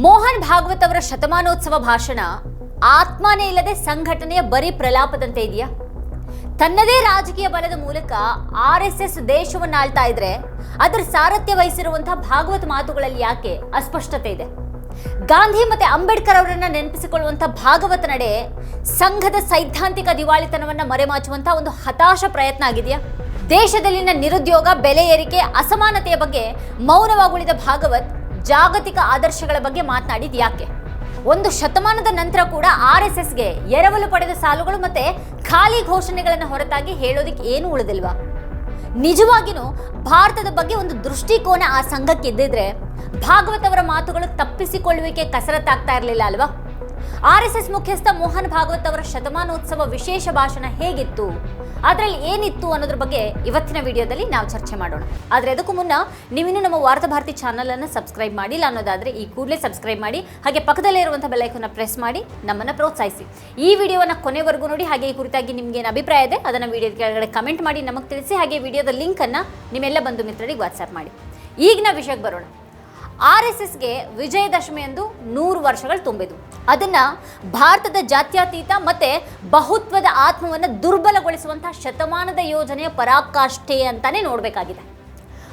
ಮೋಹನ್ ಭಾಗವತ್ ಅವರ ಶತಮಾನೋತ್ಸವ ಭಾಷಣ ಆತ್ಮನೇ ಇಲ್ಲದೆ ಸಂಘಟನೆಯ ಬರೀ ಪ್ರಲಾಪದಂತೆ ಇದೆಯಾ? ತನ್ನದೇ ರಾಜಕೀಯ ಬಲದ ಮೂಲಕ ಆರ್ ಎಸ್ ಎಸ್ ದೇಶವನ್ನು ಆಳ್ತಾ ಇದ್ರೆ ಅದರ ಸಾರಥ್ಯ ವಹಿಸಿರುವಂತಹ ಭಾಗವತ್ ಮಾತುಗಳಲ್ಲಿ ಯಾಕೆ ಅಸ್ಪಷ್ಟತೆ ಇದೆ? ಗಾಂಧಿ ಮತ್ತೆ ಅಂಬೇಡ್ಕರ್ ಅವರನ್ನ ನೆನಪಿಸಿಕೊಳ್ಳುವಂತಹ ಭಾಗವತ ನಡೆ ಸಂಘದ ಸೈದ್ಧಾಂತಿಕ ದಿವಾಳಿತನವನ್ನ ಮರೆಮಾಚುವಂತಹ ಒಂದು ಹತಾಶ ಪ್ರಯತ್ನ ಆಗಿದೆಯಾ? ದೇಶದಲ್ಲಿನ ನಿರುದ್ಯೋಗ, ಬೆಲೆ ಏರಿಕೆ, ಅಸಮಾನತೆಯ ಬಗ್ಗೆ ಮೌನವಾಗುಳಿದ ಭಾಗವತ್ ಜಾಗತಿಕ ಆದರ್ಶಗಳ ಬಗ್ಗೆ ಮಾತನಾಡಿದ ಯಾಕೆ? ಒಂದು ಶತಮಾನದ ನಂತರ ಕೂಡ ಆರ್ ಎಸ್ ಎಸ್ಗೆ ಎರವಲು ಪಡೆದ ಸಾಲುಗಳು ಮತ್ತೆ ಖಾಲಿ ಘೋಷಣೆಗಳನ್ನು ಹೊರತಾಗಿ ಹೇಳೋದಕ್ಕೆ ಏನು ಉಳಿದಿಲ್ವಾ? ನಿಜವಾಗಿನೂ ಭಾರತದ ಬಗ್ಗೆ ಒಂದು ದೃಷ್ಟಿಕೋನ ಆ ಸಂಘಕ್ಕೆ ಇದ್ದಿದ್ರೆ ಭಾಗವತ್ ಅವರ ಮಾತುಗಳು ತಪ್ಪಿಸಿಕೊಳ್ಳುವಿಕೆ ಕಸರತ್ತಾಗ್ತಾ ಇರಲಿಲ್ಲ ಅಲ್ವಾ? ಆರ್ ಎಸ್ ಎಸ್ ಮುಖ್ಯಸ್ಥ ಮೋಹನ್ ಭಾಗವತ್ ಅವರ ಶತಮಾನೋತ್ಸವ ವಿಶೇಷ ಭಾಷಣ ಹೇಗಿತ್ತು? ಅದರಲ್ಲಿ ಏನಿತ್ತು ಅನ್ನೋದ್ರ ಬಗ್ಗೆ ಇವತ್ತಿನ ವಿಡಿಯೋದಲ್ಲಿ ನಾವು ಚರ್ಚೆ ಮಾಡೋಣ. ಆದರೆ ಅದಕ್ಕೂ ಮುನ್ನ ನೀವಿನ್ನೂ ನಮ್ಮ ವಾರ್ತಾ ಭಾರತಿ ಚಾನಲ್ ಅನ್ನು ಸಬ್ಸ್ಕ್ರೈಬ್ ಮಾಡಿಲ್ಲ ಅನ್ನೋದಾದ್ರೆ ಈ ಕೂಡಲೇ ಸಬ್ಸ್ಕ್ರೈಬ್ ಮಾಡಿ, ಹಾಗೆ ಪಕ್ಕದಲ್ಲೇ ಇರುವಂಥ ಬೆಲೈಕನ್ನ ಪ್ರೆಸ್ ಮಾಡಿ, ನಮ್ಮನ್ನು ಪ್ರೋತ್ಸಾಹಿಸಿ. ಈ ವಿಡಿಯೋವನ್ನು ಕೊನೆವರೆಗೂ ನೋಡಿ, ಹಾಗೆ ಈ ಕುರಿತಾಗಿ ನಿಮ್ಗೆ ಏನು ಅಭಿಪ್ರಾಯ ಇದೆ, ಅದನ್ನು ವಿಡಿಯೋದ ಕೆಳಗಡೆ ಕಮೆಂಟ್ ಮಾಡಿ, ನಮಗೆ ತಿಳಿಸಿ, ಹಾಗೆ ವಿಡಿಯೋದ ಲಿಂಕನ್ನು ನಿಮ್ಮೆಲ್ಲ ಬಂಧು ಮಿತ್ರರಿಗೆ ವಾಟ್ಸ್ಆ್ಯಪ್ ಮಾಡಿ. ಈಗಿನ ವಿಷಯಕ್ಕೆ ಬರೋಣ. ಆರ್ ಎಸ್ ಎಸ್ಗೆ ವಿಜಯದಶಮಿ ಎಂದು ನೂರು ವರ್ಷಗಳು ತುಂಬಿದು ಅದನ್ನ ಭಾರತದ ಜಾತ್ಯತೀತ ಮತ್ತೆ ಬಹುತ್ವದ ಆತ್ಮವನ್ನು ದುರ್ಬಲಗೊಳಿಸುವಂತಹ ಶತಮಾನದ ಯೋಜನೆಯ ಪರಾಕಾಷ್ಠೆ ಅಂತಾನೆ ನೋಡಬೇಕಾಗಿದೆ.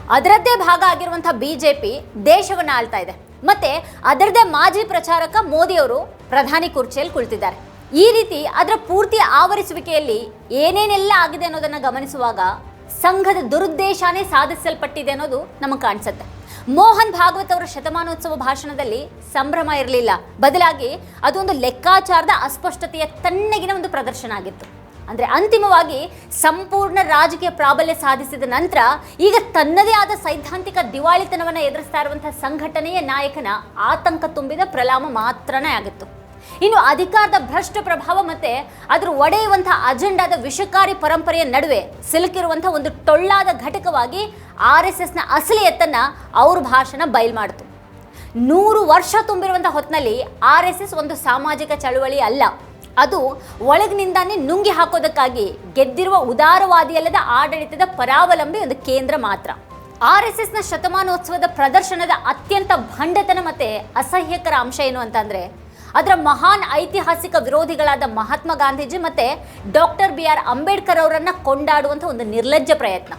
ಅದರದ್ದೇ ಭಾಗ ಆಗಿರುವಂತಹ ಪಿ ದೇಶವನ್ನು ಆಳ್ತಾ ಇದೆ. ಮತ್ತೆ ಅದರದ್ದೇ ಮಾಜಿ ಪ್ರಚಾರಕ ಮೋದಿಯವರು ಪ್ರಧಾನಿ ಕುರ್ಚಿಯಲ್ಲಿ ಕುಳಿತಿದ್ದಾರೆ. ಈ ರೀತಿ ಅದರ ಪೂರ್ತಿ ಆವರಿಸುವಿಕೆಯಲ್ಲಿ ಏನೇನೆಲ್ಲ ಆಗಿದೆ ಅನ್ನೋದನ್ನ ಗಮನಿಸುವಾಗ ಸಂಘದ ದುರುದ್ದೇಶನೇ ಸಾಧಿಸಲ್ಪಟ್ಟಿದೆ ಅನ್ನೋದು ನಮಗೆ ಕಾಣಿಸುತ್ತೆ. ಮೋಹನ್ ಭಾಗವತ್ ಅವರ ಶತಮಾನೋತ್ಸವ ಭಾಷಣದಲ್ಲಿ ಸಂಭ್ರಮ ಇರಲಿಲ್ಲ. ಬದಲಾಗಿ ಅದೊಂದು ಲೆಕ್ಕಾಚಾರದ ಅಸ್ಪಷ್ಟತೆಯ ತಣ್ಣಗಿನ ಒಂದು ಪ್ರದರ್ಶನ ಆಗಿತ್ತು. ಅಂದ್ರೆ ಅಂತಿಮವಾಗಿ ಸಂಪೂರ್ಣ ರಾಜಕೀಯ ಪ್ರಾಬಲ್ಯ ಸಾಧಿಸಿದ ನಂತರ ಈಗ ತನ್ನದೇ ಆದ ಸೈದ್ಧಾಂತಿಕ ದಿವಾಳಿತನವನ್ನು ಎದುರಿಸ್ತಾ ಇರುವಂತಹ ಸಂಘಟನೆಯ ನಾಯಕನ ಆತಂಕ ತುಂಬಿದ ಪ್ರಲಾಮ ಮಾತ್ರನೇ ಆಗಿತ್ತು. ಇನ್ನು ಅಧಿಕಾರದ ಭ್ರಷ್ಟ ಪ್ರಭಾವ ಮತ್ತೆ ಅದರ ಒಡೆಯುವಂತಹ ಅಜೆಂಡಾದ ವಿಷಕಾರಿ ಪರಂಪರೆಯ ನಡುವೆ ಸಿಲುಕಿರುವಂತಹ ಒಂದು ಟೊಳ್ಳಾದ ಘಟಕವಾಗಿ ಆರ್ ಎಸ್ ಎಸ್ನ ಅಸಲಿಯತ್ತನ್ನ ಅವ್ರ ಭಾಷಣ ಬಯಲು ಮಾಡಿತು. ನೂರು ವರ್ಷ ತುಂಬಿರುವಂಥ ಹೊತ್ತಿನಲ್ಲಿ ಆರ್ ಎಸ್ ಎಸ್ ಒಂದು ಸಾಮಾಜಿಕ ಚಳುವಳಿ ಅಲ್ಲ. ಅದು ಒಳಗಿನಿಂದಾನೇ ನುಂಗಿ ಹಾಕೋದಕ್ಕಾಗಿ ಗೆದ್ದಿರುವ ಉದಾರವಾದಿಯಲ್ಲದ ಆಡಳಿತದ ಪರಾವಲಂಬಿ ಒಂದು ಕೇಂದ್ರ ಮಾತ್ರ. ಆರ್ ಎಸ್ ಎಸ್ನ ಶತಮಾನೋತ್ಸವದ ಪ್ರದರ್ಶನದ ಅತ್ಯಂತ ಭಂಡತನ ಮತ್ತೆ ಅಸಹ್ಯಕರ ಅಂಶ ಏನು ಅಂತಂದರೆ, ಅದರ ಮಹಾನ್ ಐತಿಹಾಸಿಕ ವಿರೋಧಿಗಳಾದ ಮಹಾತ್ಮ ಗಾಂಧೀಜಿ ಮತ್ತು ಡಾಕ್ಟರ್ ಬಿ ಆರ್ ಅಂಬೇಡ್ಕರ್ ಅವರನ್ನು ಕೊಂಡಾಡುವಂಥ ಒಂದು ನಿರ್ಲಜ್ಜ ಪ್ರಯತ್ನ.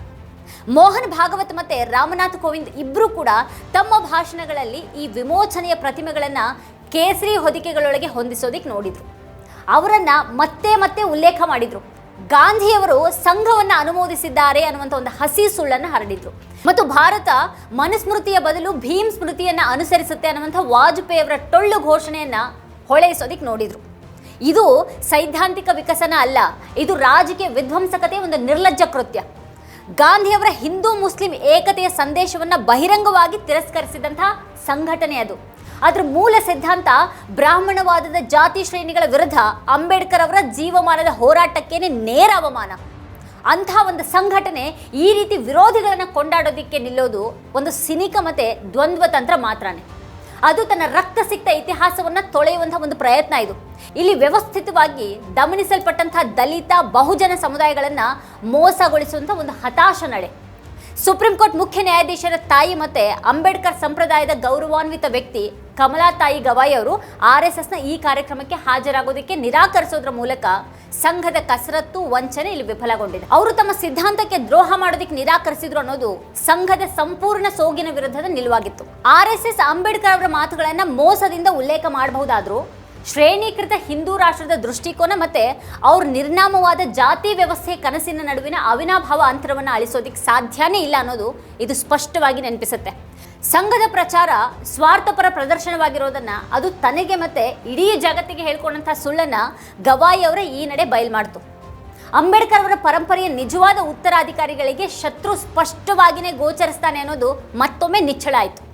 ಮೋಹನ್ ಭಾಗವತ್ ಮತ್ತೆ ರಾಮನಾಥ್ ಕೋವಿಂದ್ ಇಬ್ಬರೂ ಕೂಡ ತಮ್ಮ ಭಾಷಣಗಳಲ್ಲಿ ಈ ವಿಮೋಚನೆಯ ಪ್ರತಿಮೆಗಳನ್ನ ಕೇಸರಿ ಹೊದಿಕೆಗಳೊಳಗೆ ಹೊಂದಿಸೋದಿಕ್ ನೋಡಿದ್ರು. ಅವರನ್ನ ಮತ್ತೆ ಮತ್ತೆ ಉಲ್ಲೇಖ ಮಾಡಿದ್ರು. ಗಾಂಧಿಯವರು ಸಂಘವನ್ನ ಅನುಮೋದಿಸಿದ್ದಾರೆ ಅನ್ನುವಂಥ ಒಂದು ಹಸಿ ಸುಳ್ಳನ್ನು ಹರಡಿದ್ರು. ಮತ್ತು ಭಾರತ ಮನುಸ್ಮೃತಿಯ ಬದಲು ಭೀಮ್ ಸ್ಮೃತಿಯನ್ನ ಅನುಸರಿಸುತ್ತೆ ಅನ್ನುವಂಥ ವಾಜಪೇಯಿ ಅವರ ಟೊಳ್ಳು ಘೋಷಣೆಯನ್ನ ಹೊಳೆಯಿಸೋದಿಕ್ ನೋಡಿದ್ರು. ಇದು ಸೈದ್ಧಾಂತಿಕ ವಿಕಸನ ಅಲ್ಲ, ಇದು ರಾಜಕೀಯ ವಿಧ್ವಂಸಕತೆ ಒಂದು ನಿರ್ಲಜ್ಜ ಕೃತ್ಯ. ಗಾಂಧಿಯವರ ಹಿಂದೂ ಮುಸ್ಲಿಂ ಏಕತೆಯ ಸಂದೇಶವನ್ನು ಬಹಿರಂಗವಾಗಿ ತಿರಸ್ಕರಿಸಿದಂತಹ ಸಂಘಟನೆ ಅದು. ಅದರ ಮೂಲ ಸಿದ್ಧಾಂತ ಬ್ರಾಹ್ಮಣವಾದದ ಜಾತಿ ಶ್ರೇಣಿಗಳ ವಿರುದ್ಧ ಅಂಬೇಡ್ಕರ್ ಅವರ ಜೀವಮಾನದ ಹೋರಾಟಕ್ಕೇನೆ ನೇರ ಅವಮಾನ. ಅಂಥ ಒಂದು ಸಂಘಟನೆ ಈ ರೀತಿ ವಿರೋಧಿಗಳನ್ನು ಕೊಂಡಾಡೋದಕ್ಕೆ ನಿಲ್ಲೋದು ಒಂದು ಸಿನಿಕ ಮತ್ತು ದ್ವಂದ್ವ ತಂತ್ರ ಮಾತ್ರನೇ. ಅದು ತನ್ನ ರಕ್ತ ಸಿಕ್ತ ಇತಿಹಾಸವನ್ನು ತೊಳೆಯುವಂತಹ ಒಂದು ಪ್ರಯತ್ನ ಇದು. ಇಲ್ಲಿ ವ್ಯವಸ್ಥಿತವಾಗಿ ದಮನಿಸಲ್ಪಟ್ಟಂತಹ ದಲಿತ, ಬಹುಜನ ಸಮುದಾಯಗಳನ್ನು ಮೋಸಗೊಳಿಸುವಂತಹ ಒಂದು ಹತಾಶ ನಡೆ. ಸುಪ್ರೀಂ ಕೋರ್ಟ್ ಮುಖ್ಯ ನ್ಯಾಯಾಧೀಶರ ತಾಯಿ ಮತ್ತೆ ಅಂಬೇಡ್ಕರ್ ಸಂಪ್ರದಾಯದ ಗೌರವಾನ್ವಿತ ವ್ಯಕ್ತಿ ಕಮಲಾ ತಾಯಿ ಗವಾಯಿ ಅವರು ಆರ್ ಎಸ್ ಎಸ್ನ ಈ ಕಾರ್ಯಕ್ರಮಕ್ಕೆ ಹಾಜರಾಗೋದಕ್ಕೆ ನಿರಾಕರಿಸೋದ್ರ ಮೂಲಕ ಸಂಘದ ಕಸರತ್ತು, ವಂಚನೆ ಇಲ್ಲಿ ವಿಫಲಗೊಂಡಿದೆ. ಅವರು ತಮ್ಮ ಸಿದ್ಧಾಂತಕ್ಕೆ ದ್ರೋಹ ಮಾಡೋದಕ್ಕೆ ನಿರಾಕರಿಸಿದ್ರು ಅನ್ನೋದು ಸಂಘದ ಸಂಪೂರ್ಣ ಸೋಗಿನ ವಿರುದ್ಧದ ನಿಲುವಾಗಿತ್ತು. ಆರ್ ಎಸ್ ಎಸ್ ಅಂಬೇಡ್ಕರ್ ಅವರ ಮಾತುಗಳನ್ನ ಮೋಸದಿಂದ ಉಲ್ಲೇಖ ಮಾಡಬಹುದಾದ್ರೂ ಶ್ರೇಣೀಕೃತ ಹಿಂದೂ ರಾಷ್ಟ್ರದ ದೃಷ್ಟಿಕೋನ ಮತ್ತೆ ಅವ್ರ ನಿರ್ನಾಮವಾದ ಜಾತಿ ವ್ಯವಸ್ಥೆ ಕನಸಿನ ನಡುವಿನ ಅವಿನಾಭಾವ ಅಂತರವನ್ನು ಅಳಿಸೋದಿಕ್ಕೆ ಸಾಧ್ಯನೇ ಇಲ್ಲ ಅನ್ನೋದು ಇದು ಸ್ಪಷ್ಟವಾಗಿ ನೆನಪಿಸುತ್ತೆ. ಸಂಘದ ಪ್ರಚಾರ ಸ್ವಾರ್ಥಪರ ಪ್ರದರ್ಶನವಾಗಿರೋದನ್ನ ಅದು ತನಗೆ ಮತ್ತೆ ಇಡೀ ಜಗತ್ತಿಗೆ ಹೇಳ್ಕೊಂಡಂಥ ಸುಳ್ಳನ್ನ ಗವಾಯಿ ಅವರ ಈ ನಡೆ ಬಯಲು ಮಾಡ್ತು. ಅಂಬೇಡ್ಕರ್ ಅವರ ಪರಂಪರೆಯ ನಿಜವಾದ ಉತ್ತರಾಧಿಕಾರಿಗಳಿಗೆ ಶತ್ರು ಸ್ಪಷ್ಟವಾಗಿಯೇ ಗೋಚರಿಸ್ತಾನೆ ಅನ್ನೋದು ಮತ್ತೊಮ್ಮೆ ನಿಚ್ಚಳ ಆಯಿತು.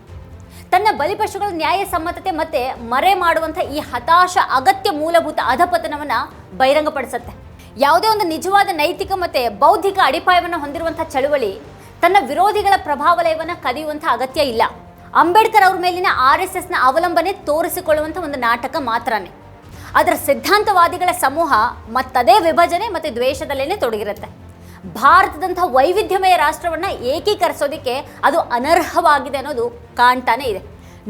ತನ್ನ ಬಲಿಪಶುಗಳ ನ್ಯಾಯಸಮ್ಮತತೆ ಮತ್ತೆ ಮರೆ ಮಾಡುವಂಥ ಈ ಹತಾಶ ಅಗತ್ಯ ಮೂಲಭೂತ ಅಧಪತನವನ್ನ ಬಹಿರಂಗಪಡಿಸುತ್ತೆ. ಯಾವುದೇ ಒಂದು ನಿಜವಾದ ನೈತಿಕ ಮತ್ತು ಬೌದ್ಧಿಕ ಅಡಿಪಾಯವನ್ನು ಹೊಂದಿರುವಂಥ ಚಳುವಳಿ ತನ್ನ ವಿರೋಧಿಗಳ ಪ್ರಭಾವಲಯವನ್ನು ಕದಿಯುವಂಥ ಅಗತ್ಯ ಇಲ್ಲ. ಅಂಬೇಡ್ಕರ್ ಅವ್ರ ಮೇಲಿನ ಆರ್ ಎಸ್ ಎಸ್ನ ಅವಲಂಬನೆ ತೋರಿಸಿಕೊಳ್ಳುವಂಥ ಒಂದು ನಾಟಕ ಮಾತ್ರನೇ. ಅದರ ಸಿದ್ಧಾಂತವಾದಿಗಳ ಸಮೂಹ ಮತ್ತದೇ ವಿಭಜನೆ ಮತ್ತು ದ್ವೇಷದಲ್ಲೇ ತೊಡಗಿರುತ್ತೆ. ಭಾರತದಂಥ ವೈವಿಧ್ಯಮಯ ರಾಷ್ಟ್ರವನ್ನು ಏಕೀಕರಿಸೋದಕ್ಕೆ ಅದು ಅನರ್ಹವಾಗಿದೆ ಅನ್ನೋದು ಕಾಣ್ತಾನೆ ಇದೆ.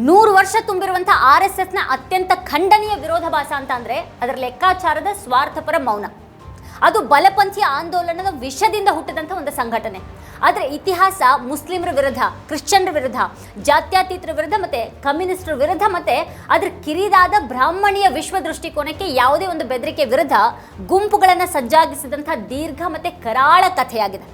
ನೂರು ವರ್ಷ ತುಂಬಿರುವಂಥ ಆರ್ ಎಸ್ ಎಸ್ನ ಅತ್ಯಂತ ಖಂಡನೀಯ ವಿರೋಧಾಭಾಸ ಅಂತ ಅಂದರೆ ಅದರ ಲೆಕ್ಕಾಚಾರದ ಸ್ವಾರ್ಥಪರ ಮೌನ. ಅದು ಬಲಪಂಥೀಯ ಆಂದೋಲನದ ವಿಷದಿಂದ ಹುಟ್ಟಿದಂಥ ಒಂದು ಸಂಘಟನೆ. ಅದರ ಇತಿಹಾಸ ಮುಸ್ಲಿಮರ ವಿರುದ್ಧ, ಕ್ರಿಶ್ಚಿಯನ್ರ ವಿರುದ್ಧ, ಜಾತ್ಯತೀತರ ವಿರುದ್ಧ ಮತ್ತೆ ಕಮ್ಯುನಿಸ್ಟ್ರ ವಿರುದ್ಧ ಮತ್ತೆ ಅದರ ಕಿರಿದಾದ ಬ್ರಾಹ್ಮಣೀಯ ವಿಶ್ವ ದೃಷ್ಟಿಕೋನಕ್ಕೆ ಯಾವುದೇ ಒಂದು ಬೆದರಿಕೆ ವಿರುದ್ಧ ಗುಂಪುಗಳನ್ನು ಸಜ್ಜಾಗಿಸಿದಂಥ ದೀರ್ಘ ಮತ್ತೆ ಕರಾಳ ಕಥೆಯಾಗಿದೆ.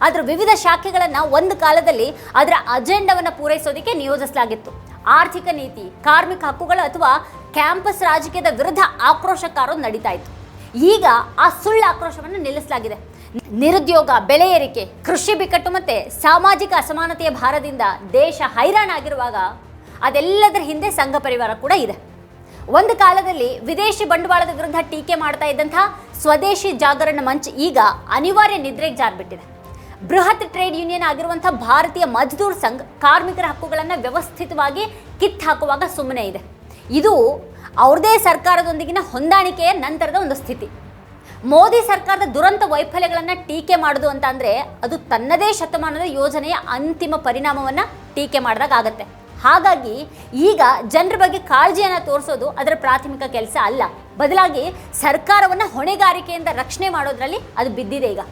ಅದರ ವಿವಿಧ ಶಾಖೆಗಳನ್ನು ಒಂದು ಕಾಲದಲ್ಲಿ ಅದರ ಅಜೆಂಡವನ್ನು ಪೂರೈಸೋದಕ್ಕೆ ನಿಯೋಜಿಸಲಾಗಿತ್ತು. ಆರ್ಥಿಕ ನೀತಿ, ಕಾರ್ಮಿಕ ಹಕ್ಕುಗಳು ಅಥವಾ ಕ್ಯಾಂಪಸ್ ರಾಜಕೀಯದ ವಿರುದ್ಧ ಆಕ್ರೋಶಕಾರರು ನಡೀತಾ ಇತ್ತು. ಈಗ ಆ ಸುಳ್ಳು ಆಕ್ರೋಶವನ್ನು ನಿಲ್ಲಿಸಲಾಗಿದೆ. ನಿರುದ್ಯೋಗ, ಬೆಲೆ ಏರಿಕೆ, ಕೃಷಿ ಬಿಕ್ಕಟ್ಟು ಮತ್ತೆ ಸಾಮಾಜಿಕ ಅಸಮಾನತೆಯ ಭಾರದಿಂದ ದೇಶ ಹೈರಾಣಾಗಿರುವಾಗ ಅದೆಲ್ಲದರ ಹಿಂದೆ ಸಂಘ ಪರಿವಾರ ಕೂಡ ಇದೆ. ಒಂದು ಕಾಲದಲ್ಲಿ ವಿದೇಶಿ ಬಂಡವಾಳದ ವಿರುದ್ಧ ಟೀಕೆ ಮಾಡ್ತಾ ಇದ್ದಂಥ ಸ್ವದೇಶಿ ಜಾಗರಣ ಮಂಚ್ ಈಗ ಅನಿವಾರ್ಯ ನಿದ್ರೆಗೆ ಜಾರ್ಬಿಟ್ಟಿದೆ. ಬೃಹತ್ ಟ್ರೇಡ್ ಯೂನಿಯನ್ ಆಗಿರುವಂಥ ಭಾರತೀಯ ಮಜ್ದೂರ್ ಸಂಘ ಕಾರ್ಮಿಕರ ಹಕ್ಕುಗಳನ್ನು ವ್ಯವಸ್ಥಿತವಾಗಿ ಕಿತ್ತು ಹಾಕುವಾಗ ಸುಮ್ಮನೆ ಇದೆ. ಇದು ಅವ್ರದೇ ಸರ್ಕಾರದೊಂದಿಗಿನ ಹೊಂದಾಣಿಕೆಯ ನಂತರದ ಒಂದು ಸ್ಥಿತಿ. ಮೋದಿ ಸರ್ಕಾರದ ದುರಂತ ವೈಫಲ್ಯಗಳನ್ನು ಟೀಕೆ ಮಾಡೋದು ಅಂತ ಅಂದರೆ ಅದು ತನ್ನದೇ ಶತಮಾನದ ಯೋಜನೆಯ ಅಂತಿಮ ಪರಿಣಾಮವನ್ನು ಟೀಕೆ ಮಾಡಿದಾಗ ಆಗತ್ತೆ. ಹಾಗಾಗಿ ಈಗ ಜನರ ಬಗ್ಗೆ ಕಾಳಜಿಯನ್ನು ತೋರಿಸೋದು ಅದರ ಪ್ರಾಥಮಿಕ ಕೆಲಸ ಅಲ್ಲ. ಬದಲಾಗಿ ಸರ್ಕಾರವನ್ನು ಹೊಣೆಗಾರಿಕೆಯಿಂದ ರಕ್ಷಣೆ ಮಾಡೋದ್ರಲ್ಲಿ ಅದು ಬಿದ್ದಿದೆ ಈಗ.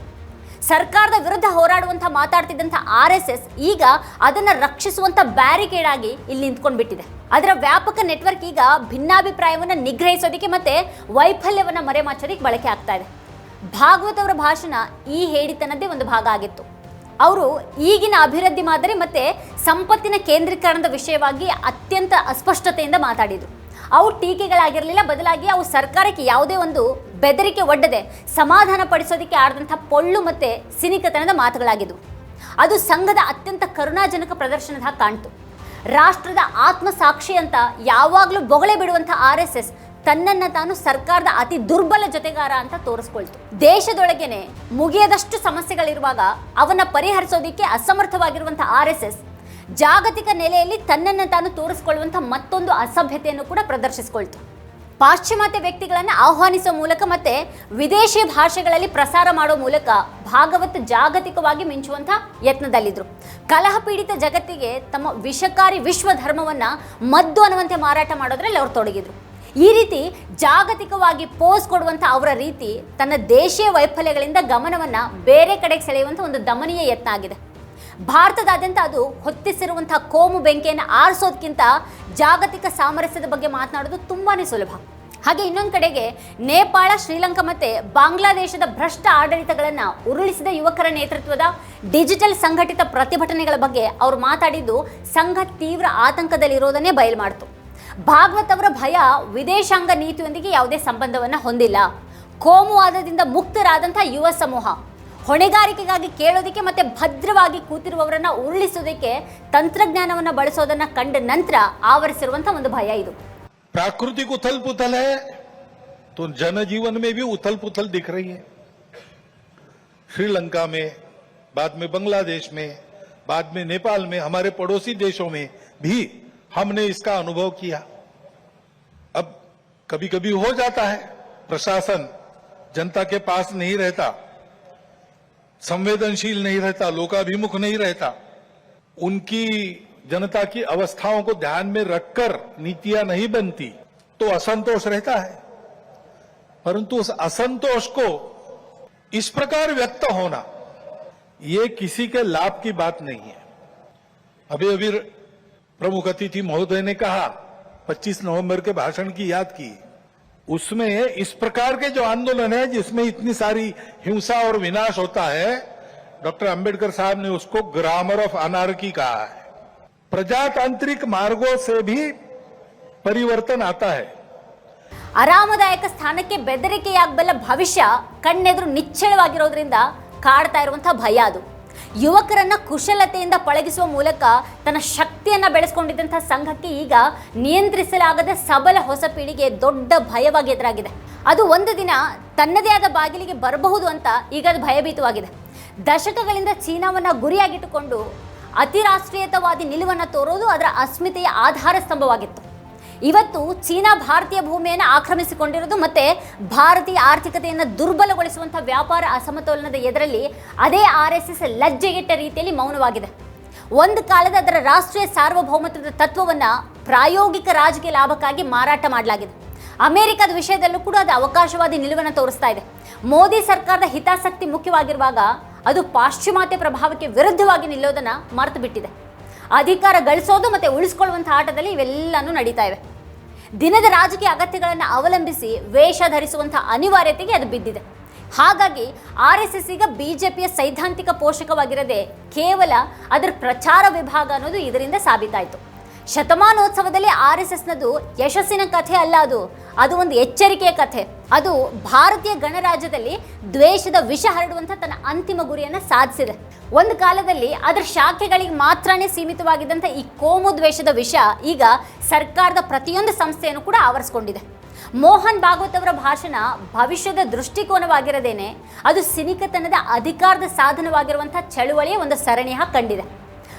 ಸರ್ಕಾರದ ವಿರುದ್ಧ ಹೋರಾಡುವಂಥ ಮಾತಾಡ್ತಿದ್ದಂಥ ಆರ್ ಎಸ್ ಎಸ್ ಈಗ ಅದನ್ನು ರಕ್ಷಿಸುವಂಥ ಬ್ಯಾರಿಕೇಡ್ ಆಗಿ ಇಲ್ಲಿ ನಿಂತ್ಕೊಂಡ್ಬಿಟ್ಟಿದೆ. ಅದರ ವ್ಯಾಪಕ ನೆಟ್ವರ್ಕ್ ಈಗ ಭಿನ್ನಾಭಿಪ್ರಾಯವನ್ನು ನಿಗ್ರಹಿಸೋದಕ್ಕೆ ಮತ್ತೆ ವೈಫಲ್ಯವನ್ನು ಮರೆಮಾಚೋದಕ್ಕೆ ಬಳಕೆ ಆಗ್ತಾ ಇದೆ. ಭಾಗವತ್ ಅವರ ಭಾಷಣ ಈ ಹೇಳಿತನದ್ದೇ ಒಂದು ಭಾಗ ಆಗಿತ್ತು. ಅವರು ಈಗಿನ ಅಭಿವೃದ್ಧಿ ಮಾದರಿ ಮತ್ತೆ ಸಂಪತ್ತಿನ ಕೇಂದ್ರೀಕರಣದ ವಿಷಯವಾಗಿ ಅತ್ಯಂತ ಅಸ್ಪಷ್ಟತೆಯಿಂದ ಮಾತಾಡಿದರು. ಅವು ಟೀಕೆಗಳಾಗಿರಲಿಲ್ಲ, ಬದಲಾಗಿ ಅವು ಸರ್ಕಾರಕ್ಕೆ ಯಾವುದೇ ಒಂದು ಬೆದರಿಕೆ ಒಡ್ಡದೆ ಸಮಾಧಾನ ಪಡಿಸೋದಕ್ಕೆ ಆಡಿದಂಥ ಪೊಳ್ಳು ಮತ್ತು ಸಿನಿಕತನದ ಮಾತುಗಳಾಗಿದ್ವು. ಅದು ಸಂಘದ ಅತ್ಯಂತ ಕರುಣಾಜನಕ ಪ್ರದರ್ಶನದ ಕಾಣ್ತು. ರಾಷ್ಟ್ರದ ಆತ್ಮಸಾಕ್ಷಿ ಅಂತ ಯಾವಾಗಲೂ ಬೊಗಳೆ ಬಿಡುವಂಥ ಆರ್ ಎಸ್ ಎಸ್ ತನ್ನನ್ನು ತಾನು ಸರ್ಕಾರದ ಅತಿ ದುರ್ಬಲ ಜೊತೆಗಾರ ಅಂತ ತೋರಿಸ್ಕೊಳ್ತು. ದೇಶದೊಳಗೇನೆ ಮುಗಿಯದಷ್ಟು ಸಮಸ್ಯೆಗಳಿರುವಾಗ ಅವನ್ನ ಪರಿಹರಿಸೋದಿಕ್ಕೆ ಅಸಮರ್ಥವಾಗಿರುವಂಥ ಆರ್ ಎಸ್ ಎಸ್ ಜಾಗತಿಕ ನೆಲೆಯಲ್ಲಿ ತನ್ನನ್ನು ತಾನು ತೋರಿಸ್ಕೊಳ್ಳುವಂಥ ಮತ್ತೊಂದು ಅಸಭ್ಯತೆಯನ್ನು ಕೂಡ ಪ್ರದರ್ಶಿಸಿಕೊಳ್ತು. ಪಾಶ್ಚಿಮಾತ್ಯ ವ್ಯಕ್ತಿಗಳನ್ನು ಆಹ್ವಾನಿಸುವ ಮೂಲಕ ಮತ್ತು ವಿದೇಶಿ ಭಾಷೆಗಳಲ್ಲಿ ಪ್ರಸಾರ ಮಾಡೋ ಮೂಲಕ ಭಾಗವತ್ ಜಾಗತಿಕವಾಗಿ ಮಿಂಚುವಂಥ ಯತ್ನದಲ್ಲಿದ್ದರು ಕಲಹ ಪೀಡಿತ ಜಗತ್ತಿಗೆ ತಮ್ಮ ವಿಷಕಾರಿ ವಿಶ್ವ ಧರ್ಮವನ್ನು ಮದ್ದು ಅನ್ನುವಂತೆ ಮಾರಾಟ ಮಾಡೋದ್ರಲ್ಲಿ ಅವ್ರು ತೊಡಗಿದ್ರು. ಈ ರೀತಿ ಜಾಗತಿಕವಾಗಿ ಪೋಸ್ ಕೊಡುವಂಥ ಅವರ ರೀತಿ ತನ್ನ ದೇಶೀಯ ವೈಫಲ್ಯಗಳಿಂದ ಗಮನವನ್ನು ಬೇರೆ ಕಡೆಗೆ ಸೆಳೆಯುವಂಥ ಒಂದು ದಮನೀಯ ಯತ್ನ ಆಗಿದೆ. ಭಾರತದಾದ್ಯಂತ ಅದು ಹೊತ್ತಿಸಿರುವಂತಹ ಕೋಮು ಬೆಂಕಿಯನ್ನು ಆರಿಸೋದಕ್ಕಿಂತ ಜಾಗತಿಕ ಸಾಮರಸ್ಯದ ಬಗ್ಗೆ ಮಾತನಾಡೋದು ತುಂಬಾ ಸುಲಭ. ಹಾಗೆ ಇನ್ನೊಂದು ಕಡೆಗೆ ನೇಪಾಳ, ಶ್ರೀಲಂಕಾ ಮತ್ತೆ ಬಾಂಗ್ಲಾದೇಶದ ಭ್ರಷ್ಟ ಆಡಳಿತಗಳನ್ನು ಉರುಳಿಸಿದ ಯುವಕರ ನೇತೃತ್ವದ ಡಿಜಿಟಲ್ ಸಂಘಟಿತ ಪ್ರತಿಭಟನೆಗಳ ಬಗ್ಗೆ ಅವರು ಮಾತಾಡಿದ್ದು ಸಂಘ ತೀವ್ರ ಆತಂಕದಲ್ಲಿರೋದನ್ನೇ ಬಯಲು ಮಾಡಿತು. ಭಾಗವತ್ ಅವರ ಭಯ ವಿದೇಶಾಂಗ ನೀತಿಯೊಂದಿಗೆ ಯಾವುದೇ ಸಂಬಂಧವನ್ನು ಹೊಂದಿಲ್ಲ. ಕೋಮುವಾದದಿಂದ ಮುಕ್ತರಾದಂಥ ಯುವ ಸಮೂಹ. ಹೊಣೆಗಾರಿಕೆಗಾಗಿ ಕೇಳೋದಕ್ಕೆ ಮತ್ತೆ ಭದ್ರವಾಗಿ ಕೂತಿರುವವರನ್ನ ಉರುಳಿಸೋದಕ್ಕೆ ತಂತ್ರಜ್ಞಾನವನ್ನು ಬಳಸೋದನ್ನ ಕಂಡ ನಂತರ ಆವರಿಸಿರುವಂಥ ಒಂದು ಭಯ ಇದು प्राकृतिक उथल पुथल है तो जनजीवन में भी उथल पुथल दिख रही है श्रीलंका में बाद में बांग्लादेश में बाद में नेपाल में हमारे पड़ोसी देशों में भी हमने इसका अनुभव किया अब कभी कभी हो जाता है प्रशासन जनता के पास नहीं रहता संवेदनशील नहीं रहता, लोकाभिमुख नहीं रहता। उनकी जनता की अवस्थाओं को ध्यान में रखकर नीतियाँ नहीं बनती तो असंतोष रहता है। परंतु उस असंतोष को इस प्रकार व्यक्त होना, ये किसी के लाभ की बात नहीं है। अभी अभी प्रमुख अतिथि महोदय ने कहा 25 नवंबर के भाषण की याद की। उसमें इस प्रकार के जो आंदोलन है जिसमें इतनी सारी हिंसा और विनाश होता है डॉक्टर अंबेडकर साहब ने उसको ग्रामर ऑफ अनार्की कहा है प्रजातांत्रिक मार्गों से भी परिवर्तन आता है ಆರಾಮದಾಯಕ ಸ್ಥಾನಕ್ಕೆ ಬೆದರಿಕೆಯಾಗಬಲ್ಲ ಭವಿಷ್ಯ ಕಣ್ಣೆದುರು ನಿಚ್ಚಳವಾಗಿರೋದ್ರಿಂದ ಕಾಡ್ತಾ ಇರುವಂಥ ಭಯ ಅದು ಯುವಕರನ್ನ ಕುಶಲತೆಯಿಂದ ಪಳಗಿಸುವ ಮೂಲಕ ತನ್ನ ಶಕ್ತಿಯನ್ನ ಬೆಳೆಸ್ಕೊಂಡಿದ್ದಂಥ ಸಂಘಕ್ಕೆ ಈಗ ನಿಯಂತ್ರಿಸಲಾಗದ ಸಬಲ ಹೊಸ ಪೀಳಿಗೆ ದೊಡ್ಡ ಭಯವಾಗಿ ಎದುರಾಗಿದೆ. ಅದು ಒಂದು ದಿನ ತನ್ನದೇ ಆದ ಬಾಗಿಲಿಗೆ ಬರಬಹುದು ಅಂತ ಈಗ ಅದು ಭಯಭೀತವಾಗಿದೆ. ದಶಕಗಳಿಂದ ಚೀನಾವನ್ನ ಗುರಿಯಾಗಿಟ್ಟುಕೊಂಡು ಅತಿ ರಾಷ್ಟ್ರೀಯತವಾದಿ ನಿಲುವನ್ನು ತೋರೋದು ಅದರ ಅಸ್ಮಿತೆಯ ಆಧಾರ ಸ್ತಂಭವಾಗಿತ್ತು. ಇವತ್ತು ಚೀನಾ ಭಾರತೀಯ ಭೂಮಿಯನ್ನು ಆಕ್ರಮಿಸಿಕೊಂಡಿರೋದು ಮತ್ತೆ ಭಾರತೀಯ ಆರ್ಥಿಕತೆಯನ್ನು ದುರ್ಬಲಗೊಳಿಸುವಂಥ ವ್ಯಾಪಾರ ಅಸಮತೋಲನದ ಎದರಲ್ಲಿ ಅದೇ ಆರ್ ಎಸ್ ಎಸ್ ಲಜ್ಜೆಗೆಟ್ಟ ರೀತಿಯಲ್ಲಿ ಮೌನವಾಗಿದೆ. ಒಂದು ಕಾಲದ ಅದರ ರಾಷ್ಟ್ರೀಯ ಸಾರ್ವಭೌಮತ್ವದ ತತ್ವವನ್ನು ಪ್ರಾಯೋಗಿಕ ರಾಜಕೀಯ ಲಾಭಕ್ಕಾಗಿ ಮಾರಾಟ ಮಾಡಲಾಗಿದೆ. ಅಮೆರಿಕದ ವಿಷಯದಲ್ಲೂ ಕೂಡ ಅದು ಅವಕಾಶವಾದಿ ನಿಲುವನ್ನು ತೋರಿಸ್ತಾ ಇದೆ. ಮೋದಿ ಸರ್ಕಾರದ ಹಿತಾಸಕ್ತಿ ಮುಖ್ಯವಾಗಿರುವಾಗ ಅದು ಪಾಶ್ಚಿಮಾತ್ಯ ಪ್ರಭಾವಕ್ಕೆ ವಿರುದ್ಧವಾಗಿ ನಿಲ್ಲೋದನ್ನು ಮರೆತು ಬಿಟ್ಟಿದೆ. ಅಧಿಕಾರ ಗಳಿಸೋದು ಮತ್ತು ಉಳಿಸ್ಕೊಳ್ಳುವಂಥ ಆಟದಲ್ಲಿ ಇವೆಲ್ಲನೂ ನಡೀತಾ ಇವೆ. ದಿನದ ರಾಜಕೀಯ ಅಗತ್ಯಗಳನ್ನು ಅವಲಂಬಿಸಿ ವೇಷ ಧರಿಸುವಂಥ ಅನಿವಾರ್ಯತೆಗೆ ಅದು ಬಿದ್ದಿದೆ. ಹಾಗಾಗಿ ಆರ್ ಎಸ್ ಎಸ್ ಈಗ ಬಿ ಜೆ ಪಿಯ ಸೈದ್ಧಾಂತಿಕ ಪೋಷಕವಾಗಿರದೆ ಕೇವಲ ಅದರ ಪ್ರಚಾರ ವಿಭಾಗ ಅನ್ನೋದು ಇದರಿಂದ ಸಾಬೀತಾಯಿತು. ಶತಮಾನೋತ್ಸವದಲ್ಲಿ ಆರ್ ಎಸ್ ಎಸ್ನದು ಯಶಸ್ಸಿನ ಕಥೆ ಅಲ್ಲ ಅದು ಅದು ಒಂದು ಎಚ್ಚರಿಕೆಯ ಕಥೆ. ಅದು ಭಾರತೀಯ ಗಣರಾಜ್ಯದಲ್ಲಿ ದ್ವೇಷದ ವಿಷ ಹರಡುವಂಥ ತನ್ನ ಅಂತಿಮ ಗುರಿಯನ್ನು ಸಾಧಿಸಿದೆ. ಒಂದು ಕಾಲದಲ್ಲಿ ಅದರ ಶಾಖೆಗಳಿಗೆ ಮಾತ್ರನೇ ಸೀಮಿತವಾಗಿದ್ದಂಥ ಈ ಕೋಮು ದ್ವೇಷದ ವಿಷ ಈಗ ಸರ್ಕಾರದ ಪ್ರತಿಯೊಂದು ಸಂಸ್ಥೆಯನ್ನು ಕೂಡ ಆವರಿಸಿಕೊಂಡಿದೆ. ಮೋಹನ್ ಭಾಗವತ್ ಅವರ ಭಾಷಣ ಭವಿಷ್ಯದ ದೃಷ್ಟಿಕೋನವಾಗಿರದೇನೆ ಅದು ಸಿನಿಕತನದ ಅಧಿಕಾರದ ಸಾಧನವಾಗಿರುವಂಥ ಚಳುವಳಿಯ ಒಂದು ಸರಣಿಯ ಕಂಡಿದೆ.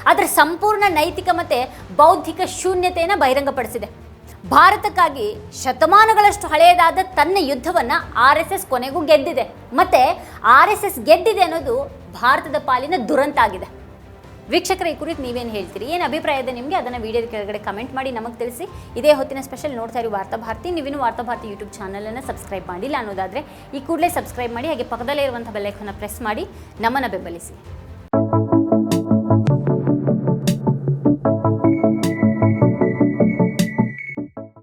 ಅದರ ಸಂಪೂರ್ಣ ನೈತಿಕ ಮತ್ತು ಬೌದ್ಧಿಕ ಶೂನ್ಯತೆಯನ್ನು ಬಹಿರಂಗಪಡಿಸಿದೆ. ಭಾರತಕ್ಕಾಗಿ ಶತಮಾನಗಳಷ್ಟು ಹಳೆಯದಾದ ತನ್ನ ಯುದ್ಧವನ್ನ ಆರ್ ಎಸ್ ಎಸ್ ಕೊನೆಗೂ ಗೆದ್ದಿದೆ. ಮತ್ತೆ ಆರ್ ಎಸ್ ಎಸ್ ಗೆದ್ದಿದೆ ಅನ್ನೋದು ಭಾರತದ ಪಾಲಿನ ದುರಂತ ಆಗಿದೆ ವೀಕ್ಷಕರ ಈ ಕುರಿತು ನೀವೇನು ಹೇಳ್ತೀರಿ? ಏನು ಅಭಿಪ್ರಾಯ ಇದೆ ನಿಮಗೆ? ಅದನ್ನು ವಿಡಿಯೋದ ಕೆಳಗಡೆ ಕಮೆಂಟ್ ಮಾಡಿ ನಮಗೆ ತಿಳಿಸಿ. ಇದೇ ಹೊತ್ತಿನ ಸ್ಪೆಷಲ್ ನೋಡ್ತಾ ಇರೋ ವಾರ್ತಾಭಾರತಿ ಭಾರತಿ ವಾರ್ತಾಭಾರತಿ ವಾರ್ತಾ ಭಾರತಿ ಯೂಟ್ಯೂಬ್ ಚಾನಲನ್ನು ಸಬ್ಸ್ಕ್ರೈಬ್ ಮಾಡಿಲ್ಲ ಅನ್ನೋದಾದರೆ ಈ ಕೂಡಲೇ ಸಬ್ಸ್ಕ್ರೈಬ್ ಮಾಡಿ, ಹಾಗೆ ಪಕ್ಕದಲ್ಲೇ ಇರುವಂಥ ಬೆಲ್ಲೈಕನ್ನು ಪ್ರೆಸ್ ಮಾಡಿ, ನಮ್ಮನ್ನು ಬೆಂಬಲಿಸಿ.